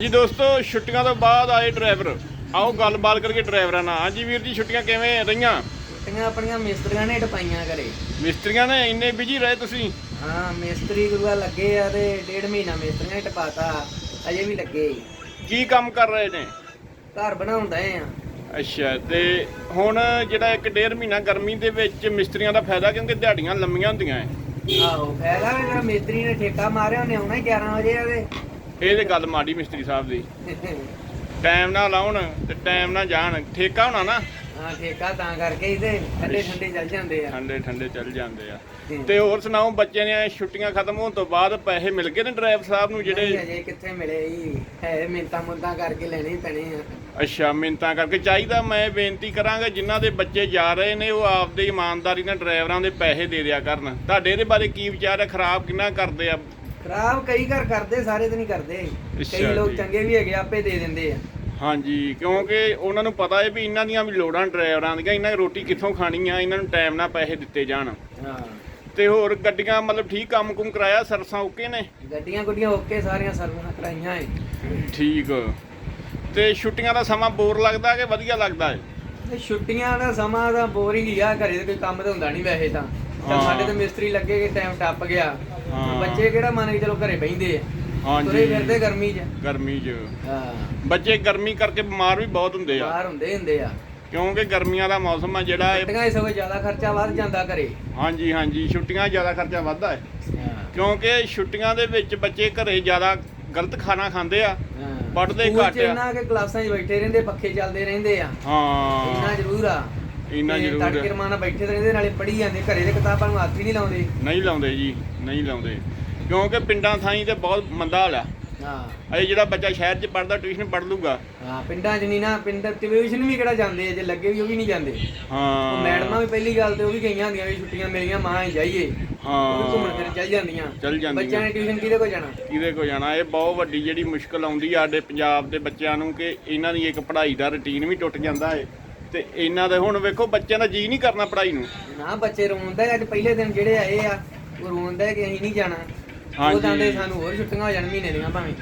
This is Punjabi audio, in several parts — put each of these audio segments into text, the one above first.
ਜੀ ਦੋਸਤੋ ਛੁੱਟੀਆਂ ਤੋਂ ਬਾਅਦ ਆਏ ਡਰਾਈਵਰ। ਆਓ ਗੱਲਬਾਤ ਕਰਕੇ ਡਰਾਈਵਰਾਂ ਨਾਲ। ਹਾਂਜੀ ਵੀਰ ਜੀ ਛੁੱਟੀਆਂ ਕਿਵੇਂ ਰਹੀਆਂ? ਛੁੱਟੀਆਂ ਆਪਣੀਆਂ ਮਿਸਤਰੀਆਂ ਨੇ ਟਪਾਈਆਂ ਘਰੇ। ਮਿਸਤਰੀਆਂ ਨੇ ਇੰਨੇ ਬਿਜ਼ੀ ਰਹੇ ਤੁਸੀਂ? ਹਾਂ ਮਿਸਤਰੀ ਗੁਰੂਆ ਲੱਗੇ ਆ ਤੇ ਡੇਢ ਮਹੀਨਾ ਮਿਸਤਰੀਆਂ ਨੇ ਟਪਾਤਾ। ਅਜੇ ਵੀ ਲੱਗੇ ਕੀ ਕੰਮ ਕਰ ਰਹੇ ਨੇ? ਘਰ ਬਣਾਉਂਦਾ ਆ। ਅੱਛਾ ਤੇ ਹੁਣ ਜਿਹੜਾ ਇੱਕ ਡੇਢ ਮਹੀਨਾ ਗਰਮੀ ਦੇ ਵਿੱਚ ਮਿਸਤਰੀਆਂ ਦਾ ਫਾਇਦਾ ਕਿਉਂਕਿ ਦਿਹਾੜੀਆਂ ਲੰਮੀਆਂ ਹੁੰਦੀਆਂ ਐ ਆਹੋ ਫਾਇਦਾ ਜਿਹੜਾ ਮਿਸਤਰੀ ਨੇ ਠੇਕਾ ਮਾਰਿਆ ਉਹਨੇ ਆਉਣਾ ਹੀ 11 ਵਜੇ ਆਵੇ ਇਹ ਤੇ ਗੱਲ ਮਾੜੀ ਮਿਸਤਰੀ ਸਾਹਿਬ ਦੀ। ਟਾਈਮ ਨਾਲ ਆਉਣ ਤੇ ਟਾਈਮ ਨਾਲ ਜਾਣ। ਠੇਕਾ ਹੋਣਾ ਨਾ? ਹਾਂ ਠੇਕਾ ਤਾਂ ਕਰਕੇ ਹੀ ਤੇ ਠੰਡੇ ਠੰਡੇ ਚੱਲ ਜਾਂਦੇ ਆ। ਠੰਡੇ ਠੰਡੇ ਚੱਲ ਜਾਂਦੇ ਆ। ਤੇ ਹੋਰ ਸੁਣਾਓ ਬੱਚਿਆਂ ਦੀਆਂ ਛੁੱਟੀਆਂ ਖਤਮ ਹੋਣ ਤੋਂ ਬਾਅਦ ਪੈਸੇ ਮਿਲ ਗਏ ਨੇ ਡਰਾਈਵਰ ਸਾਹਿਬ ਨੂੰ ਜਿਹੜੇ? ਅਜੇ ਕਿੱਥੇ ਮਿਲੇ ਹੀ ਹੈ ਮਿੰਤਾ ਮੁੰਤਾ ਕਰਕੇ ਲੈਣੇ ਪੈਣੇ ਆ। ਅੱਛਾ ਮਿੰਤਾਂ ਕਰਕੇ। ਚਾਹੀਦਾ ਮੈਂ ਬੇਨਤੀ ਕਰਾਂਗਾ ਜਿਨ੍ਹਾਂ ਦੇ ਬੱਚੇ ਜਾ ਰਹੇ ਨੇ ਉਹ ਆਪਦੀ ਇਮਾਨਦਾਰੀ ਨਾਲ ਡਰਾਈਵਰਾਂ ਦੇ ਪੈਸੇ ਦੇ ਦਿਆ ਕਰਨ। ਤੁਹਾਡੇ ਇਹਦੇ ਬਾਰੇ ਕੀ ਵਿਚਾਰ ਹੈ? ਖਰਾਬ ਕਿੰਨਾ ਕਰਦੇ ਆ? ਖਰਾਬ ਕਈ ਘਰ ਕਰਦੇ ਸਾਰੇ ਤੇ ਨਹੀਂ ਕਰਦੇ। ਅੱਛਾ ਕਈ ਲੋਕ ਜੀ। ਚੰਗੇ ਵੀ ਹੈਗੇ ਆਪੇ ਦੇ ਦਿੰਦੇ ਆ। ਹਾਂਜੀ ਕਿਉਂਕਿ ਉਹਨਾਂ ਨੂੰ ਪਤਾ ਹੈ ਵੀ ਇਹਨਾਂ ਦੀਆਂ ਵੀ ਲੋੜਾਂ ਡਰਾਈਵਰਾਂ ਦੀਆਂ ਇਹਨਾਂ ਨੇ ਰੋਟੀ ਕਿੱਥੋਂ ਖਾਣੀ ਆ ਇਹਨਾਂ ਨੂੰ ਟਾਈਮ ਨਾਲ ਪੈਸੇ ਦਿੱਤੇ ਜਾਣ। ਹਾਂ। ਤੇ ਹੋਰ ਗੱਡੀਆਂ ਮਤਲਬ ਠੀਕ ਕੰਮ ਕੁਮ ਕਰਾਇਆ ਸਰਸਾਂ ਓਕੇ ਨੇ? ਗੱਡੀਆਂ ਗੁੱਡੀਆਂ ਓਕੇ ਸਾਰੀਆਂ ਸਰਵਿਸਾਂ ਕਰਾਈਆਂ ਏ। ਠੀਕ। ਤੇ ਛੁੱਟੀਆਂ ਦਾ ਸਮਾਂ ਬੋਰ ਲੱਗਦਾ ਕਿ ਵਧੀਆ ਲੱਗਦਾ ਹੈ ਤੇ ਛੁੱਟੀਆਂ ਦਾ ਸਮਾਂ ਤਾਂ ਬੋਰਿੰਗ ਹੀ ਆ ਘਰੇ ਤੇ ਕੋਈ ਕੰਮ ਤਾਂ ਹੁੰਦਾ ਨਹੀਂ ਵੈਸੇ ਤਾਂ। ਹਾਂ। ਸਾਡੇ ਤੇ ਮਿਸਤਰੀ ਲੱਗੇ ਕਿ ਟਾਈਮ ਟੱਪ ਗਿਆ। ਹਾਂ। ਬੱਚੇ ਕਿਹੜਾ ਮੰਨ ਕੇ ਚਲੋ ਘਰੇ ਬੈਠਦੇ ਆ। ਤੁਰੇ ਫਿਰਦੇ ਹਾਂਜੀ ਗਰਮੀ 'ਚ। ਗਰਮੀ 'ਚ। ਹਾਂ। ਬੱਚੇ ਗਰਮੀ ਕਰਕੇ ਬਿਮਾਰ ਵੀ ਬਹੁਤ ਹੁੰਦੇ ਆ। ਬਾਹਰ ਹੁੰਦੇ ਹੁੰਦੇ ਆ। ਕਿਉਂਕਿ ਗਰਮੀਆਂ ਦਾ ਮੌਸਮ ਆ ਜਿਹੜਾ ਇਹ ਛੁੱਟੀਆਂ 'ਚ ਸਗੋਂ ਜ਼ਿਆਦਾ ਖਰਚਾ ਵੱਧ ਜਾਂਦਾ ਘਰੇ। ਹਾਂਜੀ ਹਾਂਜੀ। ਛੁੱਟੀਆਂ 'ਚ ਜ਼ਿਆਦਾ ਖਰਚਾ ਵੱਧਦਾ ਹੈ। ਹਾਂ। ਕਿਉਂਕਿ ਛੁੱਟੀਆਂ ਦੇ ਵਿੱਚ ਬੱਚੇ ਘਰੇ ਜ਼ਿਆਦਾ ਗਲਤ ਖਾਣਾ ਖਾਂਦੇ ਆ। ਪੜ੍ਹਦੇ ਸਕੂਲ 'ਚ ਘੱਟ ਆ। ਇੰਨਾ ਕਿ ਕਲਾਸਾਂ 'ਚ ਬੈਠੇ ਰਹਿੰਦੇ ਪੱਖੇ ਚੱਲਦੇ ਰਹਿੰਦੇ ਆ। ਹਾਂ। ਇੰਨਾ ਜ਼ਰੂਰ ਆ। ਇੰਨਾ ਜ਼ਰੂਰ ਤੜਕੇ ਹੈ। ਰਮਾਨਾ ਬੈਠੇ ਤੇ ਰਹਿੰਦੇ ਨਾਲੇ ਪੜ੍ਹੀ ਜਾਂਦੇ ਘਰੇ ਦੇ ਕਿਤਾਬਾਂ ਨੂੰ ਹੱਥ ਹੀ ਨਹੀਂ ਲਾਉਂਦੇ। ਨਹੀਂ ਲਾਉਂਦੇ ਜੀ ਨਹੀਂ ਲਾਉਂਦੇ। ਕਿਉਂਕਿ ਪਿੰਡਾਂ ਥਾਈਂ ਤੇ ਬਹੁਤ ਮੰਦਾ ਹਾਲ ਆ। ਹਾਂ। ਅਜੇ ਜਿਹੜਾ ਬੱਚਾ ਸ਼ਹਿਰ 'ਚ ਪੜਦਾ ਟਿਊਸ਼ਨ ਪੜ ਲੂਗਾ ਹਾਂ ਪਿੰਡਾਂ 'ਚ ਨਹੀਂ ਨਾ ਪਿੰਡ ਟਿਊਸ਼ਨ ਵੀ ਕਿਹੜਾ ਜਾਂਦੇ ਆ ਜੇ ਲੱਗੇ ਵੀ ਉਹ ਵੀ ਨਹੀਂ ਜਾਂਦੇ। ਉਹ ਹਾਂ ਮੈਡਮਾਂ ਵੀ ਪਹਿਲੀ ਗੱਲ ਤੇ ਉਹ ਵੀ ਗਈਆਂ ਹੁੰਦੀਆਂ ਵੀ ਛੁੱਟੀਆਂ ਮਿਲੀਆਂ ਮਾਂ ਹੀ ਜਾਈਏ। ਉਹ ਵੀ ਘੁੰਮਣ ਹਾਂ ਚੱਲ ਜਾਂਦੀਆਂ। ਚੱਲ ਜਾਂਦੀਆਂ। ਬੱਚਿਆਂ ਨੇ ਟਿਊਸ਼ਨ ਕਿਹਦੇ ਕੋਲ ਜਾਣਾ? ਕਿਹਦੇ ਕੋ ਜਾਣਾ? ਇਹ ਬਹੁਤ ਵੱਡੀ ਜਿਹੜੀ ਮੁਸ਼ਕਲ ਆਉਂਦੀ ਆ ਸਾਡੇ ਪੰਜਾਬ ਦੇ ਬੱਚਿਆਂ ਨੂੰ ਕਿ ਇਹਨਾਂ ਦੀ ਇੱਕ ਪੜ੍ਹਾਈ ਦਾ ਰੁਟੀਨ ਵੀ ਟੁੱਟ ਜਾਂਦਾ ਹੈ ਤੇ ਇਹਨਾਂ ਦੇ ਹੁਣ ਵੇਖੋ ਬੱਚਿਆਂ ਦਾ ਜੀ ਨਹੀਂ ਕਰਨਾ ਪੜ੍ਹਾਈ ਨੂੰ। ਨਾ ਬੱਚੇ ਰੋਂਦੇ ਅੱਜ ਪਹਿਲੇ ਦਿਨ ਜਿਹੜੇ ਆਏ ਆ ਉਹ ਰੋਂਦੇ ਕਿ ਅਸੀਂ ਨਹੀਂ ਜਾਣਾ। ਉਹ। ਕਹਿੰਦੇ ਸਾਨੂੰ ਹੋਰ ਛੁੱਟੀਆਂ ਹੋ ਜਾਣ ਮਹੀਨੇ ਦੀਆਂ ਭਾਵੇਂ।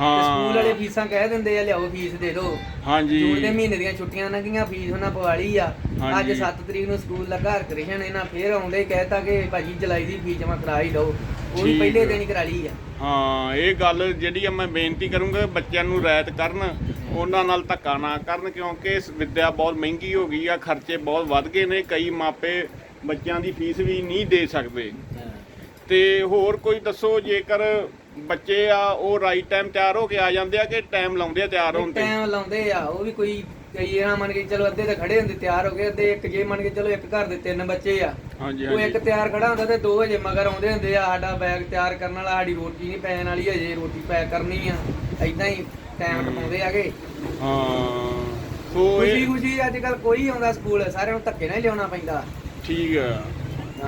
ਹਾਂ। ਸਕੂਲ ਵਾਲੇ ਫੀਸਾਂ ਕਹਿ ਦਿੰਦੇ ਆ ਲਿਆਓ ਫੀਸ ਦੇ ਦਿਓ। ਹਾਂਜੀ। ਜੂਨ ਦੇ ਮਹੀਨੇ ਦੀਆਂ ਛੁੱਟੀਆਂ ਲੰਘੀਆਂ ਫੀਸ ਉਹਨਾਂ ਪਵਾਲੀ ਆ। ਅੱਜ ਹਾਂਜੀ। 7 ਤਰੀਕ ਨੂੰ ਸਕੂਲ ਲੱਗਾ ਹਰਕ੍ਰਿਸ਼ਨ ਇਹਨਾਂ ਫੇਰ ਆਉਂਦੇ ਕਹਿਤਾ ਕਿ ਭਾਜੀ ਜੁਲਾਈ ਦੀ ਫੀਸ ਜਮਾ ਕਰਾ ਹੀ ਲਓ ਉਹ ਵੀ ਪਹਿਲੇ। ਦਿਨ ਹੀ ਕਰਾ ਲਈ ਆ। ਹਾਂ ਇਹ ਗੱਲ ਜਿਹੜੀ ਆ ਮੈਂ ਬੇਨਤੀ ਕਰੂੰਗਾ ਬੱਚਿਆਂ ਨੂੰ ਰਾਇਤ ਕਰਨ। ਉਹਨਾਂ ਨਾਲ ਧੱਕਾ ਨਾ ਕਰਨ ਕਿਉਂਕਿ ਵਿੱਦਿਆ ਬਹੁਤ ਮਹਿੰਗੀ ਹੋ ਗਈ ਆ ਖਰਚੇ ਬਹੁਤ ਵੱਧ ਗਏ ਨੇ ਕਈ ਮਾਪੇ ਬੱਚਿਆਂ ਦੀ ਫੀਸ ਵੀ ਨਹੀਂ ਦੇ ਸਕਦੇ। ਤੇ ਹੋਰ ਕੋਈ ਦੱਸੋ ਜੇਕਰ ਬੱਚੇ ਆ ਉਹ ਰਾਈਟ ਟਾਈਮ ਤਿਆਰ ਹੋ ਕੇ ਆ ਜਾਂਦੇ ਆ ਕਿ ਟਾਈਮ ਲਾਉਂਦੇ ਆ ਤਿਆਰ ਹੋਣ ਤੇ? ਟਾਈਮ ਲਾਉਂਦੇ ਆ ਉਹ ਵੀ ਕੋਈ ਕਈ ਇਹਨਾਂ ਮੰਨ ਕੇ ਚਲੋ ਅੱਧੇ ਤਾਂ ਖੜੇ ਹੁੰਦੇ ਤਿਆਰ ਹੋ ਗਏ ਅੱਧੇ ਇੱਕ ਜੇ ਮੰਨ ਕੇ ਚਲੋ ਇੱਕ ਘਰ ਦੇ ਤਿੰਨ ਬੱਚੇ ਆ। ਹਾਂਜੀ ਉਹ ਇੱਕ ਤਿਆਰ ਖੜਾ ਹੁੰਦਾ ਤੇ ਦੋ ਹਜੇ ਮਗਰ ਆਉਂਦੇ ਹੁੰਦੇ ਆ ਸਾਡਾ ਬੈਗ ਤਿਆਰ ਕਰਨ ਵਾਲਾ ਸਾਡੀ ਰੋਟੀ ਨਹੀਂ ਪੈਣ ਵਾਲੀ ਹਜੇ ਰੋਟੀ ਪੈਕ ਕਰਨੀ ਆ ਐਦਾਂ ਹੀ। ਟਾਈਮ ਟਪਾਉਂਦੇ ਆਗੇ ਹਾਂ ਸੋ ਖੁਸ਼ੀ ਇਹ ਖੁਸ਼ੀ ਅੱਜ ਕੱਲ ਕੋਈ ਆਉਂਦਾ ਸਕੂਲ ਸਾਰਿਆਂ ਨੂੰ ਧੱਕੇ ਨਾਲ ਹੀ ਲਿਆਉਣਾ ਪੈਂਦਾ। ਠੀਕ ਆ।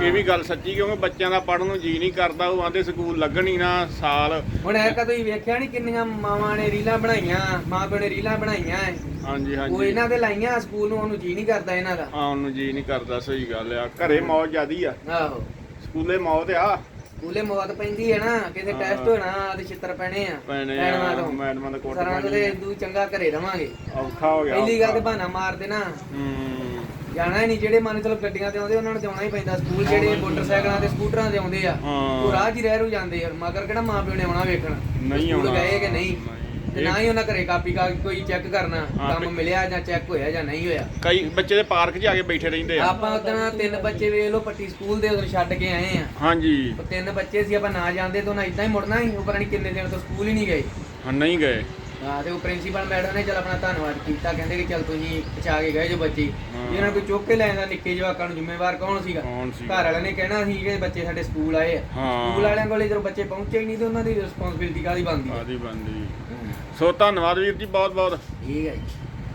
ਇਹ ਵੀ ਗੱਲ ਸੱਚੀ ਕਿਉਂਕਿ ਬੱਚਿਆਂ ਦਾ ਪੜਨ ਨੂੰ ਜੀ ਨਹੀਂ ਕਰਦਾ ਉਹ ਆਂਦੇ ਸਕੂਲ ਲੱਗਣ ਹੀ ਨਾ ਸਾਲ। ਹੁਣ ਇਹ ਕਦੋਂ ਵੇਖਿਆ ਨਹੀਂ ਕਿੰਨੀਆਂ ਮਾਵਾਂ ਨੇ ਰੀਲਾਂ ਬਣਾਈਆਂ ਮਾਂ ਪਿਓ ਨੇ ਰੀਲਾਂ ਬਣਾਈਆਂ। ਐ। ਹਾਂਜੀ। ਉਹ ਹਾਂਜੀ ਇਹਨਾਂ ਦੇ ਲਾਈਆਂ ਸਕੂਲ ਨੂੰ ਉਹਨੂੰ ਜੀ ਨਹੀਂ ਕਰਦਾ ਇਹਨਾਂ ਦਾ। ਆਉਣ ਨੂੰ ਜੀ ਨਹੀਂ ਕਰਦਾ ਸਹੀ ਗੱਲ ਆ। ਘਰੇ ਮੌਜ ਜਿਆਦੀ ਆ। ਆਹੋ। ਸਕੂਲੇ ਮੌਤ ਆ। ਸਕੂਲੇ ਮੌਤ ਪੈਂਦੀ ਹੈ ਨਾ ਕਿਤੇ ਹਾਂ। ਟੈਸਟ ਹੋਣਾ ਤੇ ਛਿੱਤਰ ਪੈਣੇ ਆ ਪੈਣੇ ਮੈਡਮਾਂ ਤੋਂ। ਮੈਡਮਾਂ ਦਾ ਕੋਟ ਸਰਾਂ ਦੇ ਦੂ ਚੰਗਾ ਘਰੇ ਰਵਾਂਗੇ। ਔਖਾ ਹੋ ਗਿਆ ਪਹਿਲੀ ਗੱਲ ਤੇ। ਬਹਾਨਾ ਮਾਰ ਦੇਣਾ। ਹੂੰ। ਜਾਣਾ ਹੀ ਨਹੀਂ ਜਿਹੜੇ ਮੰਨ ਚਲੋ ਗੱਡੀਆਂ ਤੇ ਆਉਂਦੇ ਉਹਨਾਂ ਨੂੰ ਤੇ ਆਉਣਾ ਹੀ ਪੈਂਦਾ। ਸਕੂਲ ਜਿਹੜੇ ਮੋਟਰਸਾਈਕਲਾਂ ਤੇ ਸਕੂਟਰਾਂ ਤੇ ਆਉਂਦੇ ਆ। ਉਹ ਰਾਹ 'ਚ ਹੀ ਰਹਿ ਰੂ ਜਾਂਦੇ ਆ। ਮਗਰ ਕਿਹੜਾ ਮਾਂ ਪਿਓ ਨੇ ਆਉਣਾ ਵੇਖਣ? ਨਹੀਂ ਆਉਣਾ। ਗਏ ਕਿ ਨਹੀਂ। ਤੇ ਨਾ ਹੀ ਉਹਨਾਂ ਘਰੇ ਕਾਪੀ ਕਾ ਕੋਈ ਚੈੱਕ ਕਰਨਾ ਹਾਂ, ਕੰਮ ਮਿਲਿਆ ਜਾਂ ਚੈੱਕ ਹੋਇਆ ਜਾਂ ਨਹੀਂ ਹੋਇਆ। ਕਈ ਬੱਚੇ ਦੇ ਪਾਰਕ 'ਚ ਆ ਕੇ ਬੈਠੇ ਰਹਿੰਦੇ ਆ। ਆਪਾਂ ਉਦੋਂ ਤਿੰਨ ਬੱਚੇ ਵੇਖ ਲਓ ਪੱਟੀ ਸਕੂਲ ਦੇ ਉਦੋਂ ਛੱਡ ਕੇ ਆਏ ਆ। ਹਾਂਜੀ। ਉਹ ਤਿੰਨ ਬੱਚੇ ਸੀ ਆਪਾਂ ਨਾ ਜਾਂਦੇ ਤਾਂ ਉਹਨਾਂ ਇਦਾਂ ਹੀ ਮੁੜਨਾ ਸੀ ਉਹ ਪਤਾ ਨਹੀਂ ਕਿੰਨੇ ਦਿਨ ਤੋਂ ਸਕੂਲ ਹੀ ਨਹੀਂ ਗਏ। ਹਾਂ ਨਹੀਂ ਗਏ। ਹਾਂ ਤੇ ਉਹ ਪ੍ਰਿੰਸੀਪਲ ਮੈਡਮ ਨੇ ਚਲ ਆਪਣਾ ਧੰਨਵਾਦ ਕੀਤਾ ਕਹਿੰਦੇ ਕਿ ਚਲ ਤੁਸੀਂ ਪਛਾ ਕੇ ਗਏ ਜੋ ਬੱਚੇ। ਹਾਂ। ਜਿਹਨਾਂ ਕੋਈ ਚੁੱਕ ਕੇ ਲੈ ਜਾਂਦਾ ਨਿੱਕੇ ਜਵਾਕਾਂ ਨੂੰ ਜ਼ਿੰਮੇਵਾਰ ਕੌਣ ਸੀਗਾ? ਕੌਣ ਸੀ ਘਰ ਵਾਲਿਆਂ ਨੇ ਕਹਿਣਾ ਸੀ ਕਿ ਬੱਚੇ ਸਾਡੇ ਸਕੂਲ ਆਏ ਆ। ਹਾਂ। ਸਕੂਲ ਵਾਲਿਆਂ ਕੋਲੇ ਜਦੋਂ ਬੱਚੇ ਪਹੁੰਚੇ ਹੀ ਨਹੀਂ ਤੇ ਉਹਨਾਂ ਦੀ ਰਿਸਪੌਂਸਿਬਿਲਟੀ ਕਾਦੀ ਬਣਦੀ ਆਦੀ ਬੰਦੀ ਸੋ ਧੰਨਵਾਦ ਵੀਰ ਜੀ ਬਹੁਤ ਬਹੁਤ ਠੀਕ ਹੈ ਜੀ।